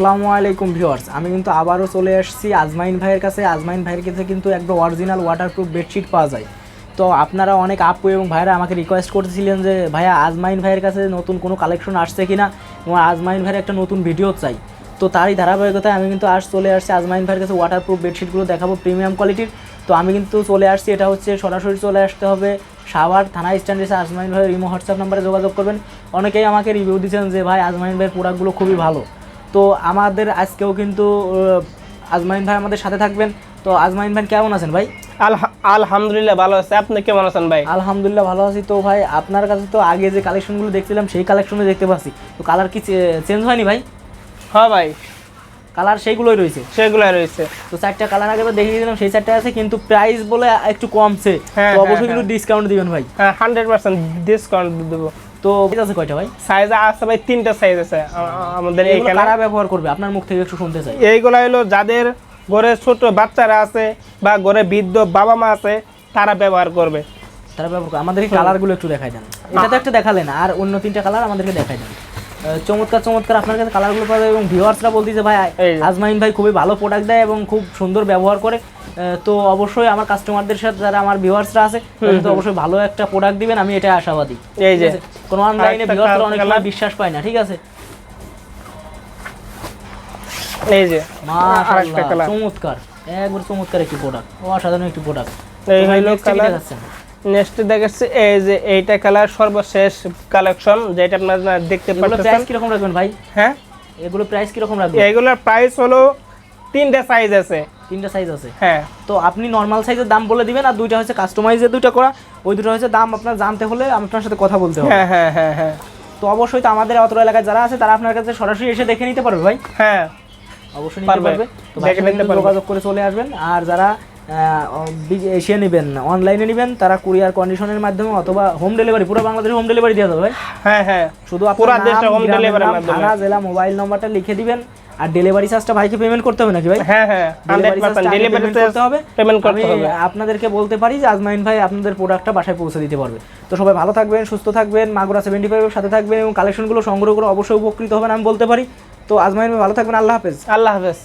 আসসালামু আলাইকুম ভিউয়ার্স, আমি কিন্তু আবারও চলে এসেছি আজমাইন ভাইয়ের কাছে। আজমাইন ভাইয়ের কাছে কিন্তু একদম অরিজিনাল ওয়াটারপ্রুফ বেডশিট পাওয়া যায়। তো আপনারা অনেক আপু এবং ভাইরা আমাকে রিকোয়েস্ট করতেছিলেন যে, ভাইয়া, আজমাইন ভাইয়ের কাছে নতুন কোনো কালেকশন আসছে কি না এবং আজমাইন ভাইয়ের একটা নতুন ভিডিও চাই। তো তারই ধারাবাহিকতায় আমি কিন্তু আজ চলে আসছি আজমাইন ভাইয়ের কাছে ওয়াটারপ্রুফ বেডশিটগুলো দেখাবো প্রিমিয়াম কোয়ালিটির তো আমি কিন্তু চলে আসছি, এটা হচ্ছে সরাসরি চলে আসতে হবে সাভার থানা স্ট্যান্ড এসে আজমাইন ভাইয়ের রিমো হোয়াটসঅ্যাপ নাম্বারে যোগাযোগ করবেন। অনেকেই আমাকে রিভিউ দিচ্ছেন যে, ভাই, আজমাইন ভাইয়ের প্রোডাক্টগুলো খুবই ভালো। তো আমাদের আজকেও কিন্তু আজমাইন ভাই আমাদের সাথে থাকবেন। তো আজমাইন ভাই কেমন আছেন ভাই? আলহামদুলিল্লাহ ভালো আছে। আপনি কেমন আছেন ভাই? আলহামদুলিল্লাহ ভালো আছি। তো ভাই আপনার কাছে তো আগে যে কালেকশনগুলো দেখছিলাম সেই কালেকশনে দেখতে পাচ্ছি। তো কালার কি চেঞ্জ হয়নি ভাই? হ্যাঁ ভাই। কালার সেইগুলোই রয়েছে? সেগুলাই রয়েছে। তো চারটা কালার আগে তো দেখিয়ে দিলাম সেই চারটা আছে কিন্তু প্রাইস বলে একটু কমছে। হ্যাঁ, তো হ্যাঁ, অবশ্যই কিন্তু হ্যাঁ। ডিসকাউন্ট দিবেন ভাই। হ্যাঁ হান্ড্রেড পার্সেন্ট ডিসকাউন্ট দেবো। তো আছে কয়টা ভাই? সাইজ আছে ভাই তিনটা সাইজ আছে আমাদের এইখানে কারা ব্যবহার করবে? আপনার মুখ থেকে একটু শুনতে চাই। এইগুলা হলো যাদের ঘরে ছোট বাচ্চারা আছে বা ঘরে বৃদ্ধ বাবা মা আছে তারা ব্যবহার করবে। তারা ব্যবহার করে আমাদেরকে কালারগুলো একটু দেখাই দেন। এটা তো একটা দেখালেন আর অন্য তিনটা কালার আমাদেরকে দেখাই দেন। চমৎকার চমৎকার আপনার কাছে কালারগুলো পাওয়া যায় এবং ভিউয়ার্সরা বলতেছে ভাই এই আজমাইন ভাই খুবই ভালো প্রোডাক্ট দেয় এবং খুব সুন্দর ব্যবহার করে তো অবশ্যই আমার কাস্টমারদের সাথে যারা আমার ভিউয়ার্সরা আছে তো অবশ্যই ভালো একটা প্রোডাক্ট দিবেন আমি এটা আশাবাদী। এই যে। কোনো অনলাইনে ভিউয়ার্সরা অনেক সময় বিশ্বাস পায় না ঠিক আছে? এই যে। মাশাআল্লাহ চমৎকার। একবার চমৎকার একটি প্রোডাক্ট অসাধারণ একটি প্রোডাক্ট এই হলো কালার নেক্সট দেখাচ্ছি এই যে এইটা কালার সর্বশেষ কালেকশন যেটা আপনারা দেখতে পাচ্ছেন প্রাইস কীরকম রাখবেন ভাই? হ্যাঁ? এগুলো প্রাইস কীরকম রাখবেন? এইগুলোর প্রাইস হলো তিনটা সাইজ আছে। তিনটা সাইজ আছে। হ্যাঁ। তো আপনি নর্মাল সাইজের দাম বলে দিবেন আর দুইটা হচ্ছে কাস্টমাইজের দুইটা করা ওই দুটো হচ্ছে দাম আপনার জানতে হলে আপনার সাথে কথা বলতে হবে। হ্যাঁ হ্যাঁ হ্যাঁ হ্যাঁ। তো অবশ্যই তো আমাদের অত এলাকায় যারা আছে তারা আপনার কাছে সরাসরি এসে দেখে নিতে পারবে ভাই। হ্যাঁ। অবশ্যই নিতে পারবে। তো দেখে নিতে পারবে। যোগাযোগ করে চলে আসবেন। আর যারা এসে নেবেন অনলাইনে নেবেন তারা কুরিয়ার কন্ডিশনের মাধ্যমে অথবা হোম ডেলিভারি পুরো বাংলাদেশে হোম ডেলিভারি দেওয়া যাবে ভাই। হ্যাঁ হ্যাঁ। শুধু আপনার নাম, মাধ্যমে। জেলা মোবাইল নাম্বারটা লিখে দিবেন। আর ডেলিভারি চার্জটা ভাইকে পেমেন্ট করতে হবে নাকি ভাই? হ্যাঁ হ্যাঁ ডেলিভারি করতে হবে। পেমেন্ট করতে হবে। আপনাদেরকে বলতে পারি যে আজমাইন ভাই আপনাদের প্রোডাক্টটা বাসায় পৌঁছে দিতে পারবে। তো সবাই ভালো থাকবেন সুস্থ থাকবেন মাগুরা সেভেন্টি ফাইভের সাথে থাকবেন এবং কালেকশনগুলো সংগ্রহ করে অবশ্যই উপকৃত হবেন আমি বলতে পারি। তো আজমাইন ভাই ভালো থাকবেন আল্লাহ হাফেজ। আল্লাহ হাফেজ।